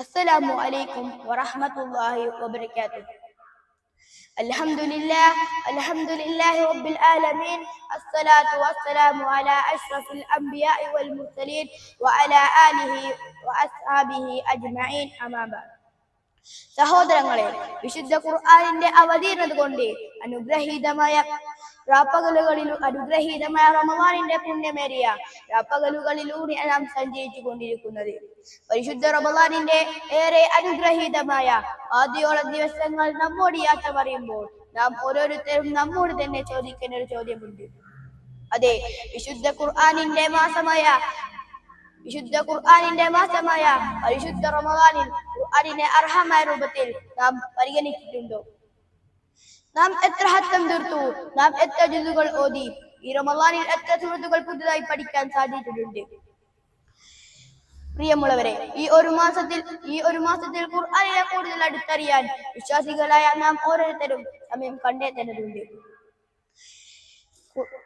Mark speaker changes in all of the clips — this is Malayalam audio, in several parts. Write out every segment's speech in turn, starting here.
Speaker 1: السلام عليكم ورحمة الله وبركاته الحمد لله الحمد لله رب العالمين الصلاة والسلام على أشرف الأنبياء والمرسلين وعلى آله وأصحابه أجمعين أما بعد സഹോദരങ്ങളെ വിശുദ്ധ ഖുർആാനിന്റെ അവതീർണത കൊണ്ട് അനുഗ്രഹീതമായ രാപ്പകലുകളിലും അനുഗ്രഹീതമായ റമവാനിന്റെ പുണ്യമേറിയ രാപ്പകലുകളിലൂടെ നാം സഞ്ചരിച്ചു കൊണ്ടിരിക്കുന്നത് പരിശുദ്ധ റമവാനിന്റെ ഏറെ അനുഗ്രഹീതമായ ആദ്യോളം ദിവസങ്ങൾ നമ്മോട് യാത്ര പറയുമ്പോൾ നാം ഓരോരുത്തരും നമ്മോട് തന്നെ ചോദിക്കുന്ന ഒരു ചോദ്യമുണ്ട്. അതെ വിശുദ്ധ ഖുർആാനിന്റെ മാസമായ വിശുദ്ധ ഖുർആാനിന്റെ മാസമായ പരിശുദ്ധ റമവാനിൽ ഖുർആാനിനെ അർഹമായ രൂപത്തിൽ നാം പരിഗണിച്ചിട്ടുണ്ടോ? നാം എത്ര ഹത്തം തീർത്തു? നാം എത്ര ജുതുകൾ ഓതി? ഈ റമദാനിൽ എത്ര സുഹൃത്തുക്കൾ പുതുതായി പഠിക്കാൻ സാധിച്ചിട്ടുണ്ട്? പ്രിയമുള്ളവരെ ഈ ഒരു മാസത്തിൽ ഈ ഒരു മാസത്തിൽ ഖുർആാനിനെ കൂടുതൽ അടുത്തറിയാൻ വിശ്വാസികളായ നാം ഓരോരുത്തരും സമയം കണ്ടെത്തേണ്ടതുണ്ട്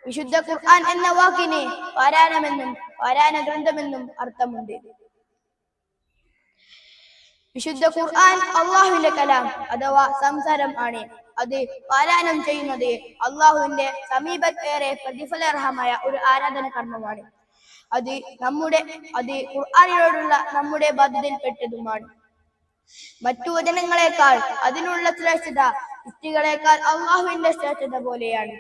Speaker 1: വിശുദ്ധ ഖുർആൻ എന്ന വാക്കിന് പാരായണമെന്നും പാരായണ ഗ്രന്ഥമെന്നും അർത്ഥമുണ്ട്. വിശുദ്ധ ഖുർആൻ അള്ളാഹുവിന്റെ കലാം അഥവാ സംസാരം ആണ്. അത് പാരായണം ചെയ്യുന്നത് അള്ളാഹുവിന്റെ സമീപത്തേറെ പ്രതിഫലർഹമായ ഒരു ആരാധന കർമ്മമാണ്. അത് നമ്മുടെ അത് ഖുർആാനിനോടുള്ള നമ്മുടെ ബാധ്യതയിൽപ്പെട്ടതുമാണ് മറ്റു വചനങ്ങളെക്കാൾ അതിനുള്ള ശ്രേഷ്ഠത കുട്ടികളെക്കാൾ അള്ളാഹുവിന്റെ ശ്രേഷ്ഠത പോലെയാണ്.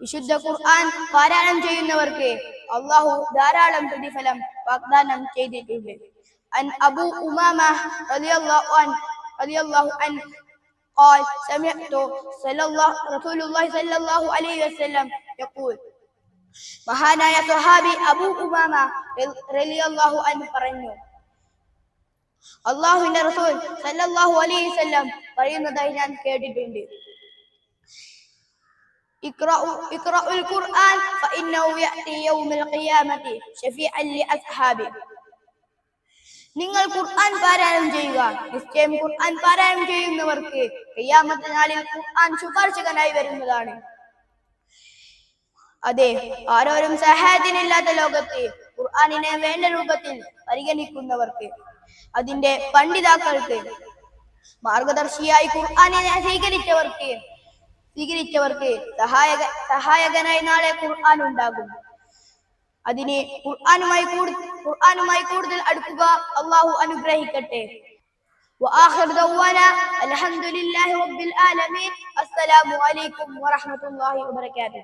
Speaker 1: വിശുദ്ധ ഖുർആൻ പാരായണം ചെയ്യുന്നവർക്ക് അള്ളാഹു ധാരാളം പ്രതിഫലം വാഗ്ദാനം ചെയ്തിട്ടുണ്ട്. അൻ അബു ഉമാമ റളിയല്ലാഹു അൻ റളിയല്ലാഹു അൻ قال سمعت صلى الله رسول الله صلى الله عليه وسلم يقول മഹാനായ സ്വഹാബി അബൂ ഉമാമ റളിയല്ലാഹു അൻഹു പറഞ്ഞു അള്ളാഹുവിന്റെ റസൂൽ സല്ലല്ലാഹു അലൈഹി വസല്ലം പറയുന്നതായി ഞാൻ കേട്ടിട്ടുണ്ട് اقرأوا اقرأوا القرآن فإنه يأتي يوم القيامة شفيعا لأصحابه നിങ്ങൾ ഖുർആൻ പാരായണം ചെയ്യുക. നിശ്ചയം ഖുർആൻ പാരായണം ചെയ്യുന്നവർക്ക് കയ്യാമത്തെ നാളിൽ ഖുർആൻ ശുപാർശകനായി വരുന്നതാണ്. അതെ ആരോരും സഹായത്തിനില്ലാത്ത ലോകത്ത് ഖുർആാനിനെ വേണ്ട രൂപത്തിൽ പരിഗണിക്കുന്നവർക്ക് അതിന്റെ പണ്ഡിതാക്കൾക്ക് മാർഗദർശിയായി ഖുർആാനിനെ സ്വീകരിച്ചവർക്ക് സ്വീകരിച്ചവർക്ക് സഹായക സഹായകനായി നാളെ ഖുർആൻ ഉണ്ടാകും. അതിന് ഖുർആാനുമായി കൂടു- ഖുർആനുമായി കൂടുതൽ അടുക്കുക അള്ളാഹു അനുഗ്രഹിക്കട്ടെ وآخر دعوانا الحمد لله رب العالمين السلام عليكم ورحمة الله وبركاته